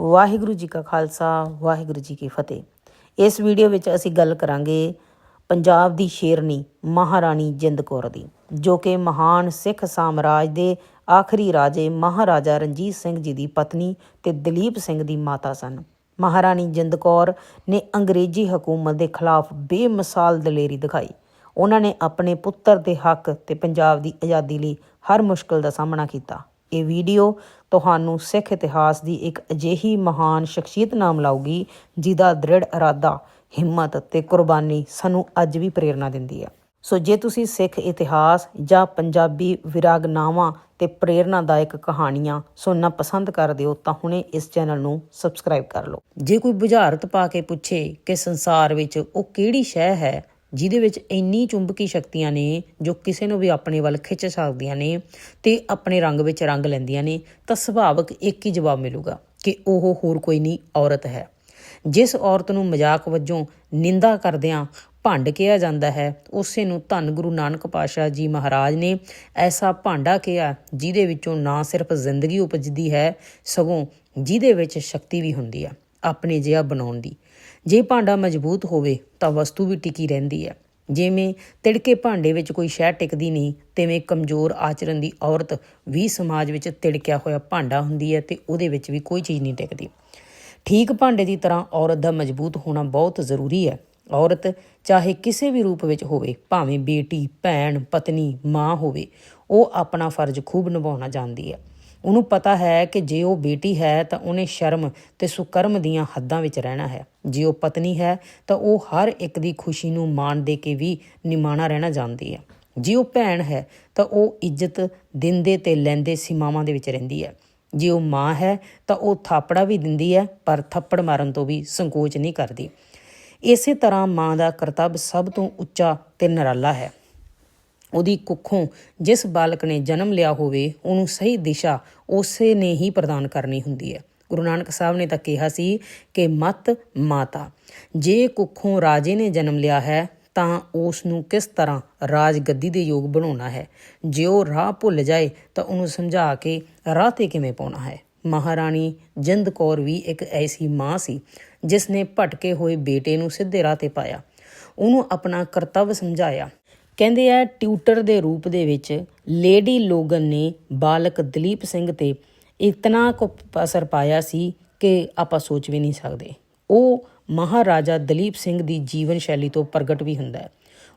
ਵਾਹਿਗੁਰੂ ਜੀ ਕਾ ਖਾਲਸਾ, ਵਾਹਿਗੁਰੂ ਜੀ ਕੀ ਫਤਿਹ। ਇਸ ਵੀਡੀਓ ਵਿੱਚ ਅਸੀਂ ਗੱਲ ਕਰਾਂਗੇ ਪੰਜਾਬ ਦੀ ਸ਼ੇਰਨੀ ਮਹਾਰਾਣੀ ਜਿੰਦ ਕੌਰ ਦੀ, ਜੋ ਕਿ ਮਹਾਨ ਸਿੱਖ ਸਾਮਰਾਜ ਦੇ ਆਖਰੀ ਰਾਜੇ ਮਹਾਰਾਜਾ ਰਣਜੀਤ ਸਿੰਘ ਜੀ ਦੀ ਪਤਨੀ ਤੇ ਦਲੀਪ ਸਿੰਘ ਦੀ ਮਾਤਾ ਸਨ। ਮਹਾਰਾਣੀ ਜਿੰਦ ਕੌਰ ਨੇ ਅੰਗਰੇਜ਼ੀ ਹਕੂਮਤ ਦੇ ਖਿਲਾਫ ਬੇਮਿਸਾਲ ਦਲੇਰੀ ਦਿਖਾਈ। ਉਹਨਾਂ ਨੇ ਆਪਣੇ ਪੁੱਤਰ ਦੇ ਹੱਕ ਤੇ ਪੰਜਾਬ ਦੀ ਆਜ਼ਾਦੀ ਲਈ ਹਰ ਮੁਸ਼ਕਲ ਦਾ ਸਾਹਮਣਾ ਕੀਤਾ। ਇਹ ਵੀਡੀਓ ਤੁਹਾਨੂੰ ਸਿੱਖ ਇਤਿਹਾਸ ਦੀ ਇੱਕ ਅਜਿਹੀ ਮਹਾਨ ਸ਼ਖਸੀਅਤ ਨਾਮ ਮਿਲਾਊਗੀ ਜਿਹਦਾ ਦ੍ਰਿੜ ਇਰਾਦਾ, ਹਿੰਮਤ ਤੇ ਕੁਰਬਾਨੀ ਸਾਨੂੰ ਅੱਜ ਵੀ ਪ੍ਰੇਰਣਾ ਦਿੰਦੀ ਹੈ ਸੋ ਜੇ ਤੁਸੀਂ ਸਿੱਖ ਇਤਿਹਾਸ ਜਾਂ ਪੰਜਾਬੀ ਵਿਰਾਗਨਾਵਾਂ ਤੇ ਪ੍ਰੇਰਨਾਦਾਇਕ ਕਹਾਣੀਆਂ ਸੁਣਨਾ ਪਸੰਦ ਕਰਦੇ ਹੋ, ਤਾਂ ਹੁਣੇ ਇਸ ਚੈਨਲ ਨੂੰ ਸਬਸਕ੍ਰਾਈਬ ਕਰ ਲਓ। ਜੇ ਕੋਈ ਬੁਝਾਰਤ ਪਾ ਕੇ ਪੁੱਛੇ ਕਿ ਸੰਸਾਰ ਵਿੱਚ ਉਹ ਕਿਹੜੀ ਸ਼ੈ ਹੈ ਜਿਹਦੇ ਵਿੱਚ ਇੰਨੀ ਚੁੰਬਕੀ ਸ਼ਕਤੀਆਂ ਨੇ ਜੋ ਕਿਸੇ ਨੂੰ ਵੀ ਆਪਣੇ ਵੱਲ ਖਿੱਚ ਸਕਦੀਆਂ ਨੇ ਤੇ ਆਪਣੇ ਰੰਗ ਵਿੱਚ ਰੰਗ ਲੈਂਦੀਆਂ ਨੇ, ਤਾਂ ਸੁਭਾਵਕ ਇੱਕ ਹੀ ਜਵਾਬ ਮਿਲੂਗਾ ਕਿ ਉਹ ਹੋਰ ਕੋਈ ਨਹੀਂ, ਔਰਤ ਹੈ। ਜਿਸ ਔਰਤ ਨੂੰ ਮਜ਼ਾਕ ਵਜੋਂ ਨਿੰਦਾ ਕਰਦਿਆਂ ਭੰਡ ਕਿਹਾ ਜਾਂਦਾ ਹੈ, ਉਸੇ ਨੂੰ ਧੰਨ ਗੁਰੂ ਨਾਨਕ ਪਾਸ਼ਾ ਜੀ ਮਹਾਰਾਜ ਨੇ ਐਸਾ ਭਾਂਡਾ ਕਿਹਾ, ਜਿਹਦੇ ਵਿੱਚੋਂ ਨਾ ਸਿਰਫ ਜ਼ਿੰਦਗੀ ਉਪਜਦੀ ਹੈ, ਸਗੋਂ ਜਿਹਦੇ ਵਿੱਚ ਸ਼ਕਤੀ ਵੀ ਹੁੰਦੀ ਹੈ ਆਪਣੇ ਜਿਹਾ ਬਣਾਉਣ ਦੀ। ਜੇ ਭਾਂਡਾ ਮਜ਼ਬੂਤ ਹੋਵੇ ਤਾਂ ਵਸਤੂ ਵੀ ਟਿਕੀ ਰਹਿੰਦੀ ਹੈ। ਜਿਵੇਂ ਤਿੜਕੇ ਭਾਂਡੇ ਵਿੱਚ ਕੋਈ ਸ਼ੈ ਟਿਕਦੀ ਨਹੀਂ, ਤਿਵੇਂ ਕਮਜ਼ੋਰ ਆਚਰਣ ਦੀ ਔਰਤ ਵੀ ਸਮਾਜ ਵਿੱਚ ਤਿੜਕਿਆ ਹੋਇਆ ਭਾਂਡਾ ਹੁੰਦੀ ਹੈ ਤੇ ਉਹਦੇ ਵਿੱਚ ਵੀ ਕੋਈ ਚੀਜ਼ ਨਹੀਂ ਟਿਕਦੀ। ਠੀਕ ਭਾਂਡੇ ਦੀ ਤਰ੍ਹਾਂ ਔਰਤ ਦਾ ਮਜ਼ਬੂਤ ਹੋਣਾ ਬਹੁਤ ਜ਼ਰੂਰੀ ਹੈ। ਔਰਤ ਚਾਹੇ ਕਿਸੇ ਵੀ ਰੂਪ ਵਿੱਚ ਹੋਵੇ, ਭਾਵੇਂ ਬੇਟੀ, ਭੈਣ, ਪਤਨੀ, ਮਾਂ ਹੋਵੇ, ਉਹ ਆਪਣਾ ਫਰਜ਼ ਖੂਬ ਨਿਭਾਉਣਾ ਜਾਣਦੀ ਹੈ। ਉਹਨੂੰ ਪਤਾ ਹੈ ਕਿ ਜੇ ਉਹ ਬੇਟੀ ਹੈ ਤਾਂ ਉਹਨੇ ਸ਼ਰਮ ਤੇ ਸੁਕਰਮ ਦੀਆਂ ਹੱਦਾਂ ਵਿੱਚ ਰਹਿਣਾ ਹੈ। ਜੇ ਉਹ ਪਤਨੀ ਹੈ ਤਾਂ ਉਹ ਹਰ ਇੱਕ ਦੀ ਖੁਸ਼ੀ ਨੂੰ ਮਾਣ ਦੇ ਕੇ ਵੀ ਨਿਮਾਣਾ ਰਹਿਣਾ ਜਾਣਦੀ ਹੈ। ਜੇ ਉਹ ਭੈਣ ਹੈ ਤਾਂ ਉਹ ਇੱਜ਼ਤ, ਦਿੰਦੇ ਤੇ ਲੈਂਦੇ ਸੀਮਾਵਾਂ ਦੇ ਵਿੱਚ ਰਹਿੰਦੀ ਹੈ। ਜੇ ਉਹ ਮਾਂ ਹੈ ਤਾਂ ਉਹ ਥਾਪੜਾ ਵੀ ਦਿੰਦੀ ਹੈ, ਪਰ ਥੱਪੜ ਮਾਰਨ ਤੋਂ ਵੀ ਸੰਕੋਚ ਨਹੀਂ ਕਰਦੀ। ਇਸੇ ਤਰ੍ਹਾਂ ਮਾਂ ਦਾ ਕਰਤੱਵ ਸਭ ਤੋਂ ਉੱਚਾ ਤੇ ਨਿਰਾਲਾ ਹੈ। ਉਹਦੀ ਕੁੱਖੋਂ ਜਿਸ ਬਾਲਕ ਨੇ ਜਨਮ ਲਿਆ ਹੋਵੇ, ਉਹਨੂੰ ਸਹੀ ਦਿਸ਼ਾ ਉਸੇ ਨੇ ਹੀ ਪ੍ਰਦਾਨ ਕਰਨੀ ਹੁੰਦੀ ਹੈ। ਗੁਰੂ ਨਾਨਕ ਸਾਹਿਬ ਨੇ ਤਾਂ ਕਿਹਾ ਸੀ ਕਿ ਮਤ ਮਾਤਾ, ਜੇ ਕੁੱਖੋਂ ਰਾਜੇ ਨੇ ਜਨਮ ਲਿਆ ਹੈ, ਤਾਂ ਉਸ ਨੂੰ ਕਿਸ ਤਰ੍ਹਾਂ ਰਾਜ ਗੱਦੀ ਦੇ ਯੋਗ ਬਣਾਉਣਾ ਹੈ? ਜੇ ਉਹ ਰਾਹ ਭੁੱਲ ਜਾਏ, ਤਾਂ ਉਹਨੂੰ ਸਮਝਾ ਕੇ ਰਾਹ ਤੇ ਕਿਵੇਂ ਪਾਉਣਾ ਹੈ? ਮਹਾਰਾਣੀ ਜਿੰਦ ਕੌਰ ਵੀ ਇੱਕ ਐਸੀ ਮਾਂ ਸੀ ਜਿਸ ਨੇ ਭਟਕੇ ਹੋਏ ਬੇਟੇ ਨੂੰ ਸਿੱਧੇ ਰਾਹ ਤੇ ਪਾਇਆ। ਉਹਨੂੰ ਆਪਣਾ ਕਰਤੱਵ ਸਮਝਾਇਆ। ਕਹਿੰਦੇ ਆ, ਟਿਊਟਰ ਦੇ ਰੂਪ ਦੇ ਵਿੱਚ ਲੇਡੀ ਲੋਗਨ ਨੇ ਬਾਲਕ ਦਲੀਪ ਸਿੰਘ ਤੇ ਇਤਨਾ ਕੁ ਅਸਰ ਪਾਇਆ ਸੀ ਕਿ ਆਪਾਂ ਸੋਚ ਵੀ ਨਹੀਂ ਸਕਦੇ। ਉਹ ਮਹਾਰਾਜਾ ਦਲੀਪ ਸਿੰਘ ਦੀ ਜੀਵਨ ਸ਼ੈਲੀ ਤੋਂ ਪ੍ਰਗਟ ਵੀ ਹੁੰਦਾ ਹੈ।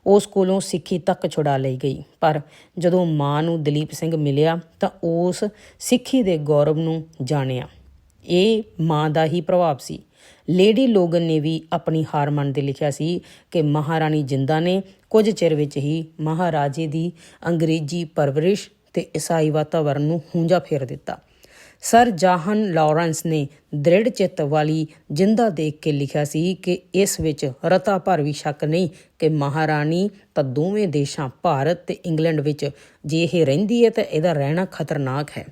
ਉਸ ਕੋਲੋਂ ਸਿੱਖੀ ਤੱਕ ਛੁਡਾ ਲਈ ਗਈ। ਪਰ ਜਦੋਂ ਮਾਂ ਨੂੰ ਦਲੀਪ ਸਿੰਘ ਮਿਲਿਆ ਤਾਂ ਉਸ ਸਿੱਖੀ ਦੇ ਗੌਰਵ ਨੂੰ ਜਾਣਿਆ। ਇਹ ਮਾਂ ਦਾ ਹੀ ਪ੍ਰਭਾਵ ਸੀ। ਲੇਡੀ ਲੋਗਨ ਨੇ ਵੀ ਆਪਣੀ ਹਾਰ ਮੰਨਦੇ ਲਿਖਿਆ ਸੀ ਕਿ ਮਹਾਰਾਣੀ ਜਿੰਦਾ ਨੇ ਕੁਝ ਚਿਰ ਵਿੱਚ ਹੀ ਮਹਾਰਾਜੇ ਦੀ ਅੰਗਰੇਜ਼ੀ ਪਰਵਰਿਸ਼ ਤੇ ਈਸਾਈ ਵਾਤਾਵਰਣ ਨੂੰ ਹੂੰਜਾ ਫੇਰ ਦਿੱਤਾ। ਸਰ ਜਾਹਨ ਲਾਰੈਂਸ ਨੇ ਦ੍ਰਿੜ ਚਿੱਤ ਵਾਲੀ ਜਿੰਦਾ ਦੇਖ ਕੇ ਲਿਖਿਆ ਸੀ ਕਿ ਇਸ ਵਿੱਚ ਰਤਾ ਭਰ ਵੀ ਸ਼ੱਕ ਨਹੀਂ ਕਿ ਮਹਾਰਾਣੀ ਤਾਂ ਦੋਵੇਂ ਦੇਸ਼ਾਂ ਭਾਰਤ ਤੇ ਇੰਗਲੈਂਡ ਵਿੱਚ ਜੇ ਇਹ ਰਹਿੰਦੀ ਹੈ ਤਾਂ ਇਹਦਾ ਰਹਿਣਾ ਖਤਰਨਾਕ ਹੈ।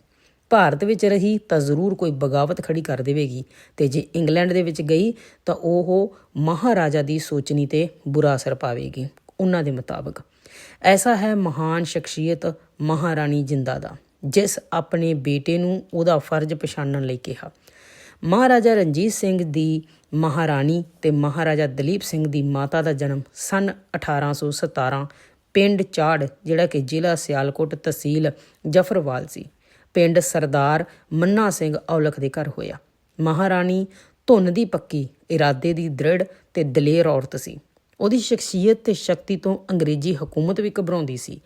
ਭਾਰਤ ਵਿੱਚ ਰਹੀ ਤਾਂ ਜ਼ਰੂਰ ਕੋਈ ਬਗਾਵਤ ਖੜੀ ਕਰ ਦੇਵੇਗੀ। ਤੇ ਜੇ ਇੰਗਲੈਂਡ ਦੇ ਵਿੱਚ ਗਈ ਤਾਂ ਉਹ ਮਹਾਰਾਜਾ ਦੀ ਸੋਚਣੀ ਤੇ ਬੁਰਾ ਅਸਰ ਪਾਵੇਗੀ। ਉਹਨਾਂ ਦੇ ਮੁਤਾਬਕ ਐਸਾ ਹੈ ਮਹਾਨ ਸ਼ਖਸੀਅਤ ਮਹਾਰਾਣੀ ਜਿੰਦਾ ਦਾ ਜਿਸ ਆਪਣੇ ਬੇਟੇ ਨੂੰ ਉਹਦਾ ਫਰਜ਼ ਪਛਾਣਨ ਲਈ ਕਿਹਾ। ਮਹਾਰਾਜਾ ਰਣਜੀਤ ਸਿੰਘ ਦੀ ਮਹਾਰਾਣੀ ਤੇ ਮਹਾਰਾਜਾ ਦਲੀਪ ਸਿੰਘ ਦੀ ਮਾਤਾ ਦਾ ਜਨਮ ਸਨ 1817 ਪਿੰਡ ਚਾੜ, ਜਿਹੜਾ ਕਿ ਜ਼ਿਲ੍ਹਾ ਸਿਆਲਕੋਟ ਤਹਿਸੀਲ ਜਫਰਵਾਲ ਸੀ। ਪਿੰਡ ਸਰਦਾਰ ਮੰਨਾ ਸਿੰਘ ਔਲਖ ਦੇ ਘਰ ਹੋਇਆ। ਮਹਾਰਾਣੀ ਧੁੰਨ ਦੀ ਪੱਕੀ, ਇਰਾਦੇ ਦੀ ਦ੍ਰਿੜ ਤੇ ਦਲੇਰ ਔਰਤ ਸੀ। ਉਹਦੀ ਸ਼ਖਸੀਅਤ ਤੇ ਸ਼ਕਤੀ ਤੋਂ ਅੰਗਰੇਜ਼ੀ ਹਕੂਮਤ ਵੀ ਘਬਰਾਉਂਦੀ ਸੀ।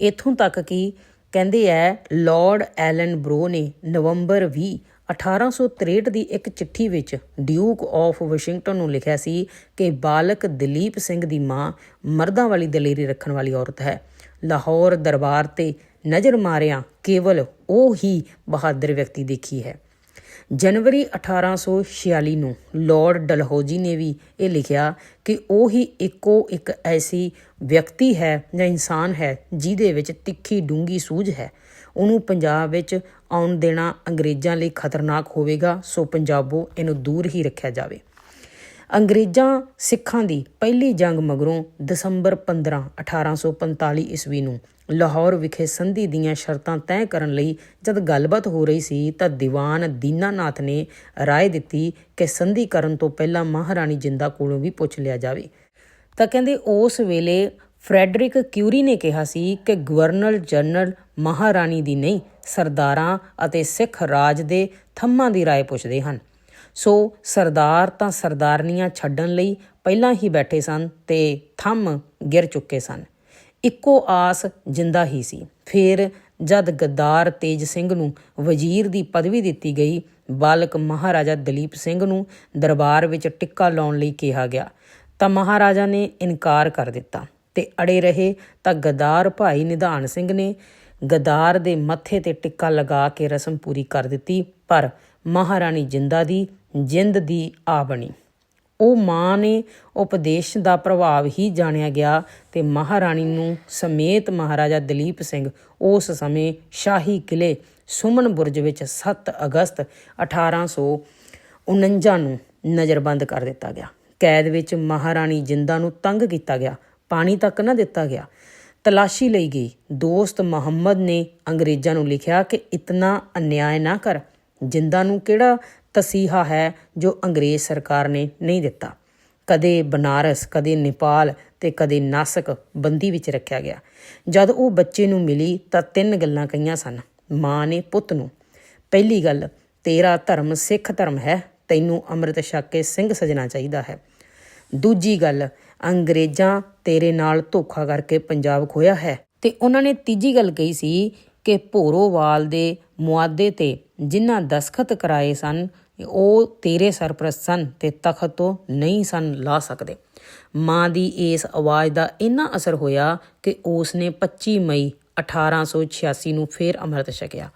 ਇਥੋਂ ਤੱਕ ਕਿ ਕਹਿੰਦੇ ਐ ਲਾਰਡ ਐਲਨ ਬਰੋ ਨੇ ਨਵੰਬਰ 20 1863 ਦੀ ਇੱਕ ਚਿੱਠੀ ਵਿੱਚ ਡਿਊਕ ਆਫ ਵਾਸ਼ਿੰਗਟਨ ਨੂੰ ਲਿਖਿਆ ਸੀ ਕਿ ਬਾਲਕ ਦਲੀਪ ਸਿੰਘ ਦੀ ਮਾਂ ਮਰਦਾਂ ਵਾਲੀ ਦਲੇਰੀ ਰੱਖਣ ਵਾਲੀ ਔਰਤ ਹੈ। ਲਾਹੌਰ ਦਰਬਾਰ ਤੇ ਨਜ਼ਰ ਮਾਰਿਆ, ਕੇਵਲ ਉਹ ਹੀ ਬਹਾਦਰ ਵਿਅਕਤੀ ਦੇਖੀ ਹੈ। ਜਨਵਰੀ 1846 ਨੂੰ ਲਾਰਡ ਡਲਹੌਜੀ ਨੇ ਵੀ ਇਹ ਲਿਖਿਆ ਕਿ ਉਹ ਹੀ ਇੱਕੋ ਇੱਕ ਐਸੀ ਵਿਅਕਤੀ ਹੈ ਜਾਂ ਇਨਸਾਨ ਹੈ ਜਿਹਦੇ ਵਿੱਚ ਤਿੱਖੀ ਡੂੰਗੀ ਸੂਝ ਹੈ। ਉਹਨੂੰ ਪੰਜਾਬ ਵਿੱਚ ਆਉਣ ਦੇਣਾ ਅੰਗਰੇਜ਼ਾਂ ਲਈ ਖਤਰਨਾਕ ਹੋਵੇਗਾ, ਸੋ ਪੰਜਾਬੋ ਇਹਨੂੰ ਦੂਰ ਹੀ ਰੱਖਿਆ ਜਾਵੇ। ਅੰਗਰੇਜ਼ਾਂ ਸਿੱਖਾਂ ਦੀ ਪਹਿਲੀ ਜੰਗ ਮਗਰੋਂ ਦਸੰਬਰ 15 1845 ਈਸਵੀ ਨੂੰ ਲਾਹੌਰ ਵਿਖੇ ਸੰਧੀ ਦੀਆਂ ਸ਼ਰਤਾਂ ਤੈਅ ਕਰਨ ਲਈ ਜਦ ਗੱਲਬਾਤ ਹੋ ਰਹੀ ਸੀ ਤਾਂ ਦੀਵਾਨ ਦੀਨਾਨਾਥ ਨੇ ਰਾਏ ਦਿੱਤੀ ਕਿ ਸੰਧੀ ਕਰਨ ਤੋਂ ਪਹਿਲਾਂ ਮਹਾਰਾਣੀ ਜਿੰਦਾ ਕੋਲੋਂ ਵੀ ਪੁੱਛ ਲਿਆ ਜਾਵੇ। ਤਾਂ ਕਹਿੰਦੇ ਉਸ ਵੇਲੇ ਫਰੈਡਰਿਕ ਕਿਊਰੀ ਨੇ ਕਿਹਾ ਸੀ ਕਿ ਗਵਰਨਰ ਜਨਰਲ ਮਹਾਰਾਣੀ ਦੀ ਨਹੀਂ, ਸਰਦਾਰਾਂ ਅਤੇ ਸਿੱਖ ਰਾਜ ਦੇ ਥੰਮਾਂ ਦੀ ਰਾਏ ਪੁੱਛਦੇ ਹਨ। ਸੋ ਸਰਦਾਰ ਤਾਂ ਸਰਦਾਰਨੀਆਂ ਛੱਡਣ ਲਈ ਪਹਿਲਾਂ ਹੀ ਬੈਠੇ ਸਨ ਤੇ ਥੰਮ ਗਿਰ ਚੁੱਕੇ ਸਨ। ਇੱਕੋ ਆਸ ਜਿੰਦਾ ਹੀ ਸੀ। ਫਿਰ ਜਦ ਗੱਦਾਰ ਤੇਜ ਸਿੰਘ ਨੂੰ ਵਜ਼ੀਰ ਦੀ ਪਦਵੀ ਦਿੱਤੀ ਗਈ, ਬਾਲਕ ਮਹਾਰਾਜਾ ਦਲੀਪ ਸਿੰਘ ਨੂੰ ਦਰਬਾਰ ਵਿੱਚ ਟਿੱਕਾ ਲਾਉਣ ਲਈ ਕਿਹਾ ਗਿਆ, ਤਾਂ ਮਹਾਰਾਜਾ ਨੇ ਇਨਕਾਰ ਕਰ ਦਿੱਤਾ ਤੇ ਅੜੇ ਰਹੇ ਤਾਂ ਗਦਾਰ ਭਾਈ ਨਿਧਾਨ ਸਿੰਘ ਨੇ ਗਦਾਰ ਦੇ ਮੱਥੇ ਤੇ ਟਿੱਕਾ ਲਗਾ ਕੇ ਰਸਮ ਪੂਰੀ ਕਰ ਦਿੱਤੀ, ਪਰ ਮਹਾਰਾਣੀ ਜਿੰਦਾ ਦੀ ਜਿੰਦ ਦੀ ਆ ਬਣੀ। ਉਹ ਮਾਂ ਨੇ ਉਪਦੇਸ਼ ਦਾ ਪ੍ਰਭਾਵ ਹੀ ਜਾਣਿਆ ਗਿਆ ਤੇ ਮਹਾਰਾਣੀ ਨੂੰ ਸਮੇਤ ਮਹਾਰਾਜਾ ਦਲੀਪ ਸਿੰਘ ਉਸ ਸਮੇਂ ਸ਼ਾਹੀ ਕਿਲੇ ਸੁਮਨ ਬੁਰਜ ਵਿੱਚ 7 ਅਗਸਤ 1849 ਨੂੰ ਨਜ਼ਰਬੰਦ ਕਰ ਦਿੱਤਾ ਗਿਆ। ਕੈਦ ਵਿੱਚ ਮਹਾਰਾਣੀ ਜਿੰਦਾ ਨੂੰ ਤੰਗ ਕੀਤਾ ਗਿਆ, ਪਾਣੀ ਤੱਕ ਨਾ ਦਿੱਤਾ ਗਿਆ। ਤਲਾਸ਼ੀ ਲਈ ਗਈ। ਦੋਸਤ ਮੁਹੰਮਦ ਨੇ ਅੰਗਰੇਜ਼ਾਂ ਨੂੰ ਲਿਖਿਆ ਕਿ ਇਤਨਾ ਅਨਿਆਏ ਨਾ ਕਰ। ਜਿੰਦਾ ਨੂੰ ਕਿਹੜਾ ਤਸੀਹਾ ਹੈ ਜੋ ਅੰਗਰੇਜ਼ ਸਰਕਾਰ ਨੇ ਨਹੀਂ ਦਿੱਤਾ। ਕਦੇ ਬਨਾਰਸ, ਕਦੇ ਨੇਪਾਲ ਤੇ ਕਦੇ ਨਾਸਕ ਬੰਦੀ ਵਿੱਚ ਰੱਖਿਆ ਗਿਆ। ਜਦ ਉਹ ਬੱਚੇ ਨੂੰ ਮਿਲੀ ਤਾਂ ਤਿੰਨ ਗੱਲਾਂ ਕਹੀਆਂ ਸਨ। ਮਾਂ ਨੇ ਪੁੱਤ ਨੂੰ, ਪਹਿਲੀ ਗੱਲ, ਤੇਰਾ ਧਰਮ ਸਿੱਖ ਧਰਮ ਹੈ, ਤੈਨੂੰ ਅੰਮ੍ਰਿਤ ਛਕ ਕੇ ਸਿੰਘ ਸਜਣਾ ਚਾਹੀਦਾ ਹੈ। ਦੂਜੀ ਗੱਲ, ਅੰਗਰੇਜ਼ਾਂ ਤੇਰੇ ਨਾਲ ਧੋਖਾ ਕਰਕੇ ਪੰਜਾਬ ਖੋਇਆ ਹੈ। ਤੇ ਉਹਨਾਂ ਨੇ ਤੀਜੀ ਗੱਲ ਕਹੀ ਸੀ ਕਿ ਭੋਰੋਵਾਲ ਦੇ ਮੁਆਦੇ ਤੇ ਜਿਨ੍ਹਾਂ ਦਸਖਤ ਕਰਾਏ ਸਨ ਉਹ ਤੇਰੇ ਸਰਪ੍ਰਸਤ ਸਨ ਤੇ ਤਖਤ ਤੋਂ ਨਹੀਂ ਸਨ ਲਾ ਸਕਦੇ। ਮਾਂ ਦੀ ਇਸ ਆਵਾਜ਼ ਦਾ ਇੰਨਾ ਅਸਰ ਹੋਇਆ ਕਿ ਉਸ ਨੇ 25 ਮਈ 1886 ਨੂੰ ਫੇਰ ਅੰਮ੍ਰਿਤ ਛਕਿਆ।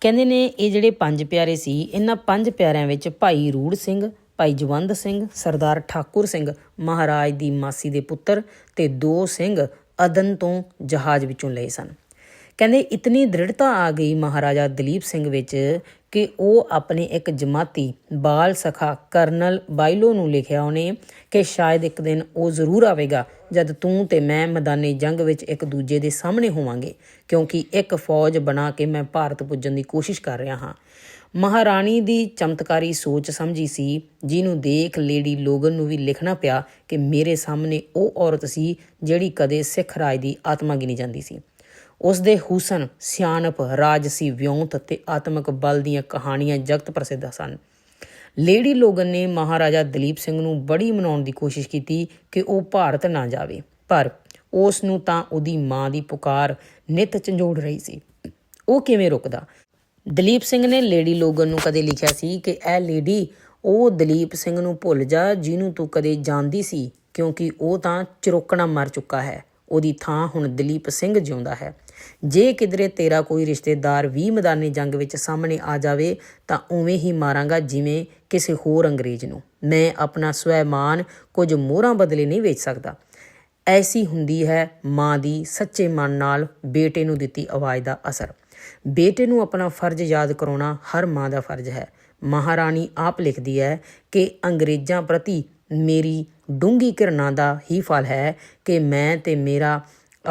ਕਹਿੰਦੇ ਨੇ, ਇਹ ਜਿਹੜੇ ਪੰਜ ਪਿਆਰੇ ਸੀ, ਇਹਨਾਂ ਪੰਜ ਪਿਆਰਿਆਂ ਵਿੱਚ ਭਾਈ ਰੂੜ ਸਿੰਘ, ਭਾਈ ਜਵੰਦ ਸਿੰਘ, ਸਰਦਾਰ ਠਾਕੁਰ ਸਿੰਘ, ਮਹਾਰਾਜ ਦੀ ਮਾਸੀ ਦੇ ਪੁੱਤਰ ਤੇ ਦੋ ਸਿੰਘ ਅਦਨ ਤੋਂ ਜਹਾਜ਼ ਵਿੱਚੋਂ ਲਏ ਸਨ। ਕਹਿੰਦੇ, ਇਤਨੀ ਦ੍ਰਿੜਤਾ ਆ ਗਈ ਮਹਾਰਾਜਾ ਦਲੀਪ ਸਿੰਘ ਵਿੱਚ ਕਿ ਉਹ ਆਪਣੇ ਇੱਕ ਜਮਾਤੀ ਬਾਲ ਸਖਾ ਕਰਨਲ ਬਾਈਲੋ ਨੂੰ ਲਿਖਿਆ ਉਹਨੇ ਕਿ ਸ਼ਾਇਦ ਇੱਕ ਦਿਨ ਉਹ ਜ਼ਰੂਰ ਆਵੇਗਾ, ਜਦ ਤੂੰ ਤੇ ਮੈਂ ਮੈਦਾਨੇ ਜੰਗ ਵਿੱਚ ਇੱਕ ਦੂਜੇ ਦੇ ਸਾਹਮਣੇ ਹੋਵਾਂਗੇ, ਕਿਉਂਕਿ ਇੱਕ ਫੌਜ ਬਣਾ ਕੇ ਮੈਂ ਭਾਰਤ ਪੁੱਜਣ ਦੀ ਕੋਸ਼ਿਸ਼ ਕਰ ਰਿਹਾ ਹਾਂ। ਮਹਾਰਾਣੀ ਦੀ ਚਮਤਕਾਰੀ ਸੋਚ ਸਮਝੀ ਸੀ, ਜਿਹਨੂੰ ਦੇਖ ਲੇਡੀ ਲੋਗਨ ਨੂੰ ਵੀ ਲਿਖਣਾ ਪਿਆ ਕਿ ਮੇਰੇ ਸਾਹਮਣੇ ਉਹ ਔਰਤ ਸੀ ਜਿਹੜੀ ਕਦੇ ਸਿੱਖ ਰਾਜ ਦੀ ਆਤਮਾ ਗਿਣੀ ਜਾਂਦੀ ਸੀ। ਉਸ ਦੇ ਹੁਸਨ, ਸਿਆਣਪ, ਰਾਜਸੀ, ਵਿਉਂਤ ਤੇ ਆਤਮਿਕ ਬਲ ਦੀਆਂ ਕਹਾਣੀਆਂ ਜਗਤ ਪ੍ਰਸਿੱਧ ਸਨ। ਲੇਡੀ ਲੋਗਨ ਨੇ ਮਹਾਰਾਜਾ ਦਲੀਪ ਸਿੰਘ ਨੂੰ ਬੜੀ ਮਨਾਉਣ ਦੀ ਕੋਸ਼ਿਸ਼ ਕੀਤੀ ਕਿ ਉਹ ਭਾਰਤ ਨਾ ਜਾਵੇ, ਪਰ ਉਸ ਨੂੰ ਤਾਂ ਉਹਦੀ ਮਾਂ ਦੀ ਪੁਕਾਰ ਨਿਤ ਝੰਜੋੜ ਰਹੀ ਸੀ। ਉਹ ਕਿਵੇਂ ਰੁਕਦਾ? ਦਲੀਪ ਸਿੰਘ ਨੇ ਲੇਡੀ ਲੋਗਨ ਨੂੰ ਕਦੇ ਲਿਖਿਆ ਸੀ ਕਿ ਇਹ ਲੇਡੀ ਉਹ ਦਲੀਪ ਸਿੰਘ ਨੂੰ ਭੁੱਲ ਜਾ ਜਿਹਨੂੰ ਤੂੰ ਕਦੇ ਜਾਣਦੀ ਸੀ, ਕਿਉਂਕਿ ਉਹ ਤਾਂ ਚਰੋਕਣਾ ਮਰ ਚੁੱਕਾ ਹੈ। ਉਹਦੀ ਥਾਂ ਹੁਣ ਦਲੀਪ ਸਿੰਘ ਜਿਉਂਦਾ ਹੈ। ਜੇ ਕਿਧਰੇ ਤੇਰਾ ਕੋਈ ਰਿਸ਼ਤੇਦਾਰ ਵੀ ਮੈਦਾਨੀ ਜੰਗ ਵਿੱਚ ਸਾਹਮਣੇ ਆ ਜਾਵੇ, ਤਾਂ ਉਵੇਂ ਹੀ ਮਾਰਾਂਗਾ ਜਿਵੇਂ ਕਿਸੇ ਹੋਰ ਅੰਗਰੇਜ਼ ਨੂੰ। ਮੈਂ ਆਪਣਾ ਸਵੈਮਾਨ ਕੁਝ ਮੋਹਰਾਂ ਬਦਲੇ ਨਹੀਂ ਵੇਚ ਸਕਦਾ। ਐਸੀ ਹੁੰਦੀ ਹੈ ਮਾਂ ਦੀ ਸੱਚੇ ਮਨ ਨਾਲ ਬੇਟੇ ਨੂੰ ਦਿੱਤੀ ਆਵਾਜ਼ ਦਾ ਅਸਰ। ਬੇਟੇ ਨੂੰ ਆਪਣਾ ਫਰਜ਼ ਯਾਦ ਕਰਾਉਣਾ ਹਰ ਮਾਂ ਦਾ ਫਰਜ਼ ਹੈ। ਮਹਾਰਾਣੀ ਆਪ ਲਿਖਦੀ ਹੈ ਕਿ ਅੰਗਰੇਜ਼ਾਂ ਪ੍ਰਤੀ ਮੇਰੀ ਡੂੰਗੀ ਘਿਰਣਾ ਦਾ ਹੀ ਫਲ ਹੈ ਕਿ ਮੈਂ ਤੇ ਮੇਰਾ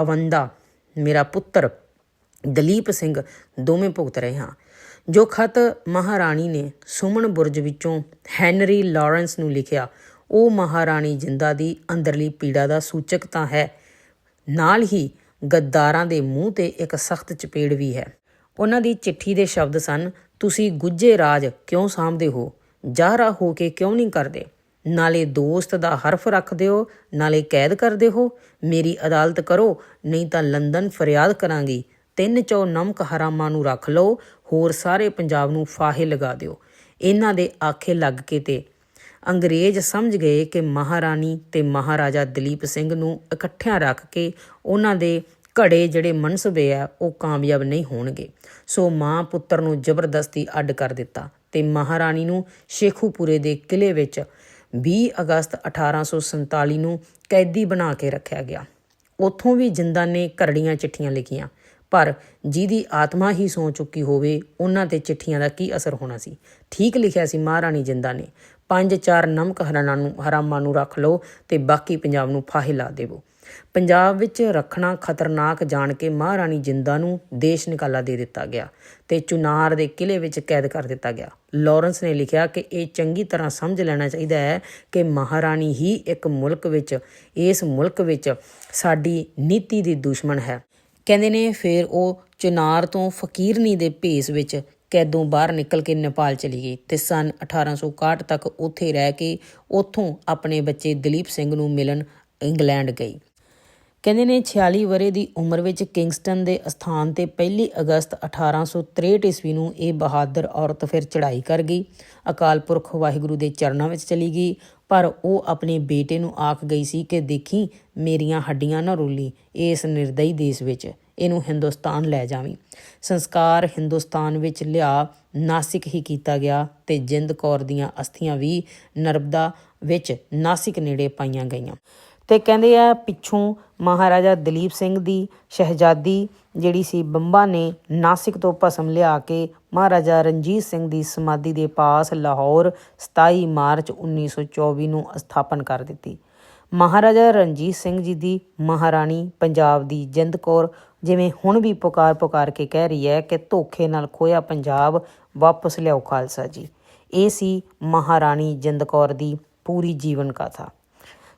ਅਵੰਦਾ ਮੇਰਾ ਪੁੱਤਰ ਦਲੀਪ ਸਿੰਘ ਦੋਵੇਂ ਭੁਗਤ ਰਹੇ ਹਾਂ। ਜੋ ਖਤ ਮਹਾਰਾਣੀ ਨੇ ਸੁਮਨ ਬੁਰਜ ਵਿੱਚੋਂ ਹੈਨਰੀ ਲਾਰੈਂਸ ਨੂੰ ਲਿਖਿਆ, ਉਹ ਮਹਾਰਾਣੀ ਜਿੰਦਾ ਦੀ ਅੰਦਰਲੀ ਪੀੜਾ ਦਾ ਸੂਚਕ ਤਾਂ ਹੈ, ਨਾਲ ਹੀ ਗੱਦਾਰਾਂ ਦੇ ਮੂੰਹ ਤੇ ਇੱਕ ਸਖਤ ਚਪੇੜ ਵੀ ਹੈ। ਉਹਨਾਂ ਦੀ ਚਿੱਠੀ ਦੇ ਸ਼ਬਦ ਸਨ, ਤੁਸੀਂ ਗੁੱਜੇ ਰਾਜ ਕਿਉਂ ਸਾਂਭਦੇ ਹੋ? ਜ਼ਾਹਰਾ ਹੋ ਕੇ ਕਿਉਂ ਨਹੀਂ ਕਰਦੇ? ਨਾਲੇ ਦੋਸਤ ਦਾ ਹਰਫ ਰੱਖ ਦਿਓ, ਨਾਲੇ ਕੈਦ ਕਰ ਦਿਓ। ਮੇਰੀ ਅਦਾਲਤ ਕਰੋ, ਨਹੀਂ ਤਾਂ ਲੰਡਨ ਫਰਿਆਦ ਕਰਾਂਗੀ। ਤਿੰਨ ਚੌ ਨਮਕ ਹਰਾਮਾਂ ਨੂੰ ਰੱਖ ਲਓ, ਹੋਰ ਸਾਰੇ ਪੰਜਾਬ ਨੂੰ ਫਾਹੇ ਲਗਾ ਦਿਓ। ਇਹਨਾਂ ਦੇ ਆਖੇ ਲੱਗ ਕੇ ਤੇ ਅੰਗਰੇਜ਼ ਸਮਝ ਗਏ ਕਿ ਮਹਾਰਾਣੀ ਤੇ ਮਹਾਰਾਜਾ ਦਲੀਪ ਸਿੰਘ ਨੂੰ ਇਕੱਠਿਆਂ ਰੱਖ ਕੇ ਉਹਨਾਂ ਦੇ ਘੜੇ ਜਿਹੜੇ ਮਨਸੂਬੇ ਆ, ਉਹ ਕਾਮਯਾਬ ਨਹੀਂ ਹੋਣਗੇ। ਸੋ ਮਾਂ ਪੁੱਤਰ ਨੂੰ ਜ਼ਬਰਦਸਤੀ ਅੱਡ ਕਰ ਦਿੱਤਾ ਤੇ ਮਹਾਰਾਣੀ ਨੂੰ ਸ਼ੇਖੂਪੁਰੇ ਦੇ ਕਿਲੇ ਵਿੱਚ 20 ਅਗਸਤ 1847 ਨੂੰ ਕੈਦੀ ਬਣਾ ਕੇ ਰੱਖਿਆ ਗਿਆ। ਉਥੋਂ ਵੀ ਜਿੰਦਾ ਨੇ ਕਰੜੀਆਂ ਚਿੱਠੀਆਂ ਲਿਖੀਆਂ। ਪਰ ਜਿਹਦੀ ਆਤਮਾ ਹੀ ਸੌ ਚੁੱਕੀ ਹੋਵੇ, ਉਹਨਾਂ ਤੇ ਚਿੱਠੀਆਂ ਦਾ ਕੀ ਅਸਰ ਹੋਣਾ ਸੀ? ਠੀਕ ਲਿਖਿਆ ਸੀ ਮਹਾਰਾਣੀ ਜਿੰਦਾ ਨੇ। ਪੰਜ ਚਾਰ ਨਮਕ ਹਰਾਣਾ ਨੂੰ ਹਰਾਮਾਂ ਨੂੰ ਰੱਖ ਲਓ ਤੇ ਬਾਕੀ ਪੰਜਾਬ ਨੂੰ ਫਾਹੇ ਲਾ ਦੇਵੋ। ਪੰਜਾਬ ਵਿੱਚ ਰੱਖਣਾ ਖਤਰਨਾਕ ਜਾਣ ਕੇ ਮਹਾਰਾਣੀ ਜਿੰਦਾ ਨੂੰ ਦੇਸ਼ ਨਿਕਾਲਾ ਦੇ ਦਿੱਤਾ ਗਿਆ ਤੇ ਚੁਨਾਰ ਦੇ ਕਿਲੇ ਵਿੱਚ ਕੈਦ ਕਰ ਦਿੱਤਾ ਗਿਆ। ਲਾਰੈਂਸ ਨੇ ਲਿਖਿਆ ਕਿ ਇਹ ਚੰਗੀ ਤਰ੍ਹਾਂ ਸਮਝ ਲੈਣਾ ਚਾਹੀਦਾ ਹੈ ਕਿ ਮਹਾਰਾਣੀ ਹੀ ਇੱਕ ਮੁਲਕ ਵਿੱਚ, ਇਸ ਮੁਲਕ ਵਿੱਚ ਸਾਡੀ ਨੀਤੀ ਦੀ ਦੁਸ਼ਮਣ ਹੈ। ਕਹਿੰਦੇ ਨੇ ਫਿਰ ਉਹ ਚੁਨਾਰ ਤੋਂ ਫਕੀਰਨੀ ਦੇ ਭੇਸ ਵਿੱਚ ਕੈਦੋਂ ਬਾਹਰ ਨਿਕਲ ਕੇ ਨੇਪਾਲ ਚਲੀ ਗਈ ਤੇ ਸਨ 1861 ਤੱਕ ਉੱਥੇ ਰਹਿ ਕੇ ਉੱਥੋਂ ਆਪਣੇ ਬੱਚੇ ਦਲੀਪ ਸਿੰਘ ਨੂੰ ਮਿਲਣ ਇੰਗਲੈਂਡ ਗਈ। ਕਹਿੰਦੇ ਨੇ 46 ਵਰੇ ਦੀ ਉਮਰ ਵਿੱਚ ਕਿੰਗਸਟਨ ਦੇ ਅਸਥਾਨ ਤੇ 1 ਅਗਸਤ 1863 ਈਸਵੀ ਨੂੰ ਇਹ ਬਹਾਦਰ ਔਰਤ ਫਿਰ ਚੜ੍ਹਾਈ ਕਰ ਗਈ। ਅਕਾਲ ਪੁਰਖ ਵਾਹਿਗੁਰੂ ਦੇ ਚਰਨਾਂ ਵਿੱਚ ਚਲੀ ਗਈ, ਪਰ ਉਹ ਆਪਣੇ ਬੇਟੇ ਨੂੰ ਆਖ ਗਈ ਸੀ ਕਿ ਦੇਖੀ, ਮੇਰੀਆਂ ਹੱਡੀਆਂ ਨਾ ਰੋਲੀ ਇਸ ਨਿਰਦਈ ਦੇਸ਼ ਵਿੱਚ, ਇਹਨੂੰ ਹਿੰਦੁਸਤਾਨ ਲੈ ਜਾਵੀਂ। ਸੰਸਕਾਰ ਹਿੰਦੁਸਤਾਨ ਵਿੱਚ ਲਿਆ, ਨਾਸਿਕ ਹੀ ਕੀਤਾ ਗਿਆ ਤੇ ਜਿੰਦ ਕੌਰ ਦੀਆਂ ਅਸਥੀਆਂ ਵੀ ਨਰਬਦਾ ਵਿੱਚ ਨਾਸਿਕ ਨੇੜੇ ਪਾਈਆਂ ਗਈਆਂ। ਤੇ ਕਹਿੰਦੇ ਆ, ਪਿੱਛੋਂ ਮਹਾਰਾਜਾ ਦਲੀਪ ਸਿੰਘ ਦੀ ਸ਼ਹਿਜ਼ਾਦੀ ਜਿਹੜੀ ਸੀ ਬੰਬਾ ਨੇ ਨਾਸਿਕ ਤੋਂ ਭਸਮ ਲਿਆ ਕੇ ਮਹਾਰਾਜਾ ਰਣਜੀਤ ਸਿੰਘ ਦੀ ਸਮਾਧੀ ਦੇ ਪਾਸ ਲਾਹੌਰ 27 ਮਾਰਚ 1924 ਨੂੰ ਸਥਾਪਨ ਕਰ ਦਿੱਤੀ। ਮਹਾਰਾਜਾ ਰਣਜੀਤ ਸਿੰਘ ਜੀ ਦੀ ਮਹਾਰਾਣੀ ਪੰਜਾਬ ਦੀ ਜਿੰਦ ਕੌਰ ਜਿਵੇਂ ਹੁਣ ਵੀ ਪੁਕਾਰ ਪੁਕਾਰ ਕੇ ਕਹਿ ਰਹੀ ਹੈ ਕਿ ਧੋਖੇ ਨਾਲ ਖੋਇਆ ਪੰਜਾਬ, ਵਾਪਸ ਲਿਆਓ ਖਾਲਸਾ ਜੀ। ਇਹ ਸੀ ਮਹਾਰਾਣੀ ਜਿੰਦ ਕੌਰ ਦੀ ਪੂਰੀ ਜੀਵਨ ਕਥਾ।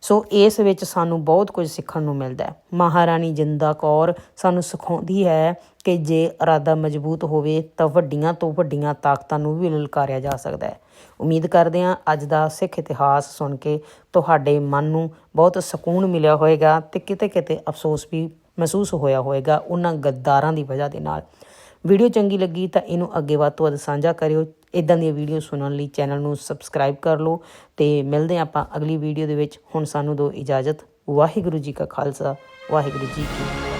ਸੋ ਇਸ ਵਿੱਚ ਸਾਨੂੰ ਬਹੁਤ ਕੁਝ ਸਿੱਖਣ ਨੂੰ ਮਿਲਦਾ ਹੈ। ਮਹਾਰਾਣੀ ਜਿੰਦਾ ਕੌਰ ਸਾਨੂੰ ਸਿਖਾਉਂਦੀ ਹੈ ਕਿ ਜੇ ਇਰਾਦਾ ਮਜ਼ਬੂਤ ਹੋਵੇ ਤਾਂ ਵੱਡੀਆਂ ਤੋਂ ਵੱਡੀਆਂ ਤਾਕਤਾਂ ਨੂੰ ਵੀ ਲਲਕਾਰਿਆ ਜਾ ਸਕਦਾ ਹੈ। ਉਮੀਦ ਕਰਦੇ ਹਾਂ ਅੱਜ ਦਾ ਸਿੱਖ ਇਤਿਹਾਸ ਸੁਣ ਕੇ ਤੁਹਾਡੇ ਮਨ ਨੂੰ ਬਹੁਤ ਸਕੂਨ ਮਿਲਿਆ ਹੋਵੇਗਾ ਤੇ ਕਿਤੇ ਕਿਤੇ ਅਫਸੋਸ ਵੀ ਮਹਿਸੂਸ ਹੋਇਆ ਹੋਵੇਗਾ ਉਹਨਾਂ ਗੱਦਾਰਾਂ ਦੀ ਵਜ੍ਹਾ ਦੇ ਨਾਲ। ਵੀਡੀਓ ਚੰਗੀ ਲੱਗੀ ਤਾਂ ਇਹਨੂੰ ਅੱਗੇ ਵੱਧ ਤੋਂ ਵੱਧ ਸਾਂਝਾ ਕਰਿਓ। ਇਦਾਂ ਦੀਆਂ ਵੀਡੀਓ ਸੁਣਨ ਲਈ ਚੈਨਲ ਨੂੰ ਸਬਸਕ੍ਰਾਈਬ ਕਰ ਲਓ ਤੇ ਮਿਲਦੇ ਹਾਂ ਆਪਾਂ ਅਗਲੀ ਵੀਡੀਓ ਦੇ ਵਿੱਚ। ਹੁਣ ਸਾਨੂੰ ਦਿਓ ਇਜਾਜ਼ਤ। ਵਾਹਿਗੁਰੂ ਜੀ ਕਾ ਖਾਲਸਾ, ਵਾਹਿਗੁਰੂ ਜੀ ਕੀ